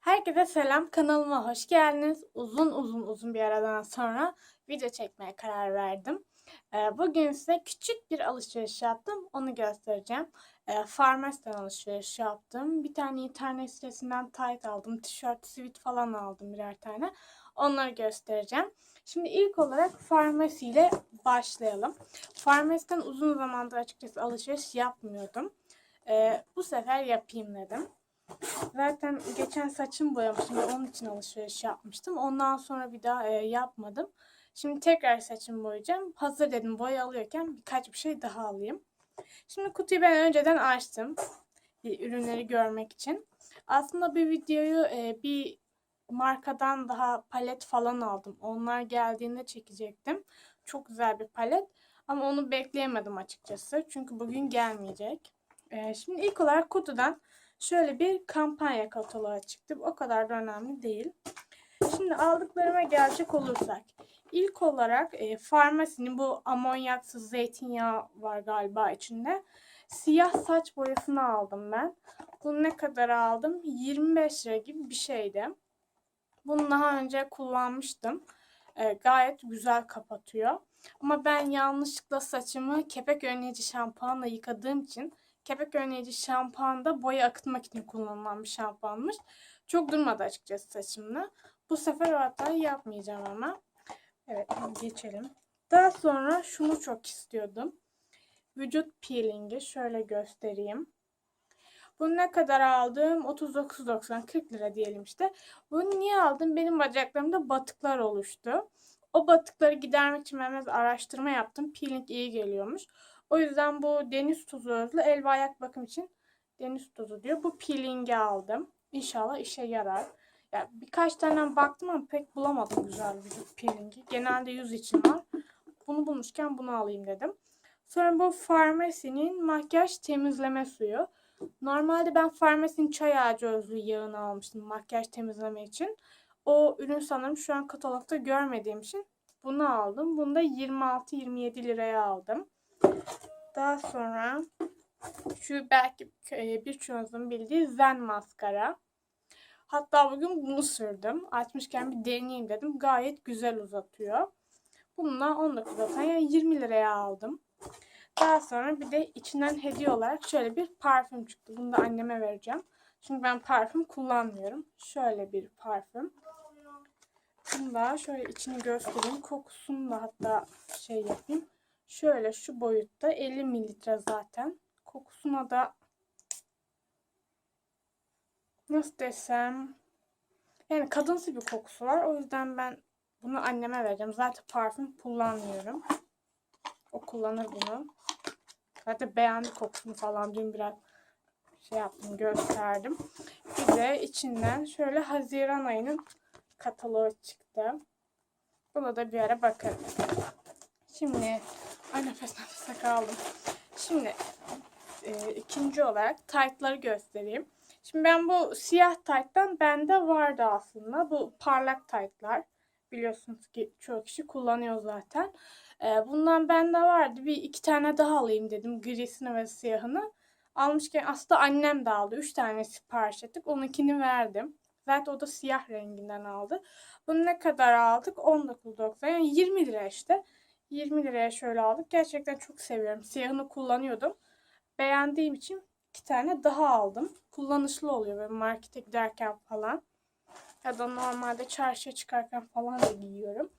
Herkese selam, kanalıma hoş geldiniz. Uzun uzun uzun bir aradan sonra video çekmeye karar verdim. Ee, Bugün size küçük bir alışveriş yaptım, onu göstereceğim. Ee, Farmasi'den alışveriş yaptım. Bir tane internet sitesinden tayt aldım, tişört, sivit falan aldım birer tane. Onları göstereceğim. Şimdi ilk olarak farmasi ile başlayalım. Farmasiden uzun zamandır açıkçası alışveriş yapmıyordum. Ee, bu sefer yapayım dedim. Zaten geçen saçımı boyamıştım onun için alışveriş yapmıştım. Ondan sonra bir daha e, yapmadım. Şimdi tekrar saçımı boyayacağım. Hazır dedim boya alıyorken birkaç bir şey daha alayım. Şimdi kutuyu ben önceden açtım. Bir ürünleri görmek için. Aslında bir videoyu e, bir markadan daha palet falan aldım. Onlar geldiğinde çekecektim. Çok güzel bir palet. Ama onu bekleyemedim açıkçası. Çünkü bugün gelmeyecek. E, şimdi ilk olarak kutudan şöyle bir kampanya kataloğu çıktı. O kadar da önemli değil. Şimdi aldıklarıma gelecek olursak. İlk olarak e, farmasinin bu amonyaksız zeytinyağı var galiba içinde. Siyah saç boyasını aldım ben. Bunu ne kadar aldım? 25 lira gibi bir şeydi. Bunu daha önce kullanmıştım. E, gayet güzel kapatıyor. Ama ben yanlışlıkla saçımı kepek önleyici şampuanla yıkadığım için kepek önleyici şampuan da boya akıtmak için kullanılan bir şampuanmış. Çok durmadı açıkçası saçımda. Bu sefer o hatayı yapmayacağım ama. Evet geçelim. Daha sonra şunu çok istiyordum. Vücut peelingi şöyle göstereyim. Bunu ne kadar aldım? 39.90 40 lira diyelim işte. Bunu niye aldım? Benim bacaklarımda batıklar oluştu. O batıkları gidermek için ben biraz araştırma yaptım. Peeling iyi geliyormuş. O yüzden bu deniz tuzu özlü el ve ayak bakım için deniz tuzu diyor. Bu peelingi aldım. İnşallah işe yarar. Ya birkaç tane baktım ama pek bulamadım güzel vücut peelingi. Genelde yüz için var. Bunu bulmuşken bunu alayım dedim. Sonra bu Farmasi'nin makyaj temizleme suyu. Normalde ben Farmasi'nin çay ağacı özlü yağını almıştım makyaj temizleme için. O ürün sanırım şu an katalogda görmediğim için bunu aldım. Bunu da 26-27 liraya aldım. Daha sonra şu belki e, birçoğunuzun bildiği Zen maskara. Hatta bugün bunu sürdüm. Açmışken bir deneyeyim dedim. Gayet güzel uzatıyor. Bununla 19 zaten yani 20 liraya aldım. Daha sonra bir de içinden hediye olarak şöyle bir parfüm çıktı. Bunu da anneme vereceğim. Çünkü ben parfüm kullanmıyorum. Şöyle bir parfüm. Bunu da şöyle içini göstereyim. Kokusunu da hatta şey yapayım. Şöyle şu boyutta 50 mililitre zaten. Kokusuna da nasıl desem yani kadınsı bir kokusu var. O yüzden ben bunu anneme vereceğim. Zaten parfüm kullanmıyorum. O kullanır bunu. Zaten beğendi kokusunu falan. Dün biraz şey yaptım gösterdim. Bir de içinden şöyle Haziran ayının kataloğu çıktı. Buna da bir ara bakarım. Şimdi ay nefes nefese kaldım. Şimdi e, ikinci olarak taytları göstereyim. Şimdi ben bu siyah tayttan bende vardı aslında. Bu parlak taytlar. Biliyorsunuz ki çoğu kişi kullanıyor zaten. E, bundan bende vardı. Bir iki tane daha alayım dedim. Grisini ve siyahını. Almışken aslında annem de aldı. Üç tane sipariş ettik. Onunkini verdim. Zaten o da siyah renginden aldı. Bunu ne kadar aldık? 19.90 yani 20 lira işte. 20 liraya şöyle aldık. Gerçekten çok seviyorum. Siyahını kullanıyordum. Beğendiğim için iki tane daha aldım. Kullanışlı oluyor böyle markete giderken falan. Ya da normalde çarşıya çıkarken falan da giyiyorum.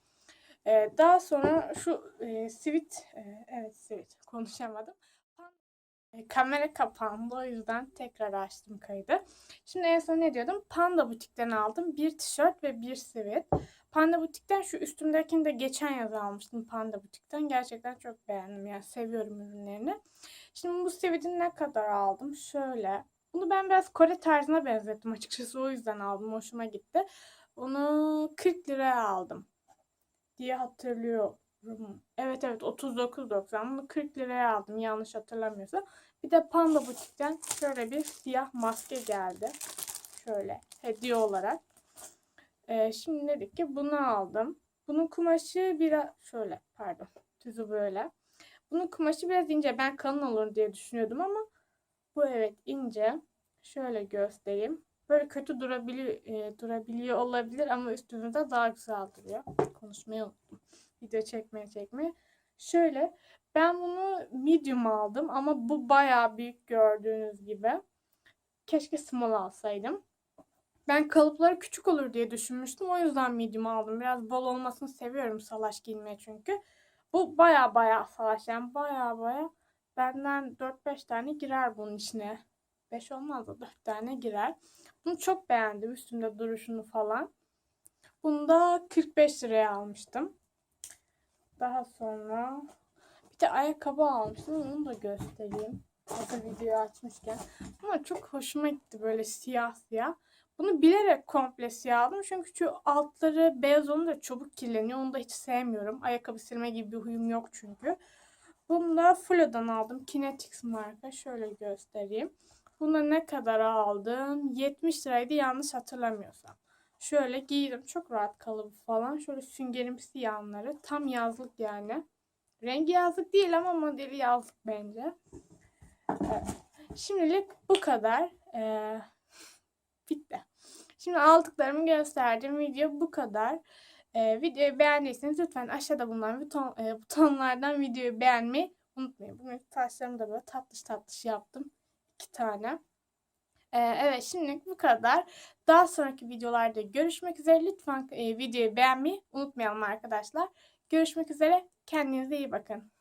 Ee, daha sonra şu e, sivit, e, evet sivit konuşamadım. E, kamera kapandı o yüzden tekrar açtım kaydı. Şimdi en son ne diyordum? Panda Butik'ten aldım. Bir tişört ve bir sivit. Panda Butik'ten şu üstümdekini de geçen yaz almıştım Panda Butik'ten. Gerçekten çok beğendim. Yani seviyorum ürünlerini. Şimdi bu siviti ne kadar aldım? Şöyle. Bunu ben biraz Kore tarzına benzettim açıkçası. O yüzden aldım. Hoşuma gitti. Bunu 40 liraya aldım. Diye hatırlıyorum. Evet evet 39.90. Bunu 40 liraya aldım yanlış hatırlamıyorsam. Bir de Panda Butik'ten şöyle bir siyah maske geldi. Şöyle hediye olarak. Ee, şimdi dedik ki bunu aldım. Bunun kumaşı biraz şöyle pardon düzü böyle. Bunun kumaşı biraz ince. Ben kalın olur diye düşünüyordum ama bu evet ince. Şöyle göstereyim. Böyle kötü durabiliyor, e, durabiliyor olabilir ama üstünüzde daha güzel duruyor. Konuşmayı unuttum. Video çekmeye çekmeye. Şöyle ben bunu medium aldım ama bu bayağı büyük gördüğünüz gibi. Keşke small alsaydım. Ben kalıpları küçük olur diye düşünmüştüm. O yüzden medium aldım. Biraz bol olmasını seviyorum salaş giyinmeye çünkü. Bu baya baya salaş yani baya baya benden 4-5 tane girer bunun içine. 5 olmaz da 4 tane girer. Bunu çok beğendim üstümde duruşunu falan. Bunu da 45 liraya almıştım. Daha sonra bir de ayakkabı almıştım. Onu da göstereyim. Hazır videoyu açmışken. Ama çok hoşuma gitti böyle siyah siyah. Bunu bilerek komple siyah aldım. Çünkü şu altları beyaz olunca çabuk kirleniyor. Onu da hiç sevmiyorum. Ayakkabı silme gibi bir huyum yok çünkü. Bunu da Flo'dan aldım. Kinetics marka. Şöyle göstereyim. Bunu ne kadar aldım? 70 liraydı yanlış hatırlamıyorsam. Şöyle giydim. Çok rahat kalıbı falan. Şöyle süngerimsi yanları. Tam yazlık yani. Rengi yazlık değil ama modeli yazlık bence. Evet. Şimdilik bu kadar. Ee, bitti. Şimdi aldıklarımı gösterdim. Video bu kadar. Ee, videoyu beğendiyseniz lütfen aşağıda bulunan buton, e, butonlardan videoyu beğenmeyi unutmayın. Bugün taşlarımı da böyle tatlış tatlış yaptım. iki tane. Ee, evet şimdilik bu kadar. Daha sonraki videolarda görüşmek üzere. Lütfen e, videoyu beğenmeyi unutmayalım arkadaşlar. Görüşmek üzere. Kendinize iyi bakın.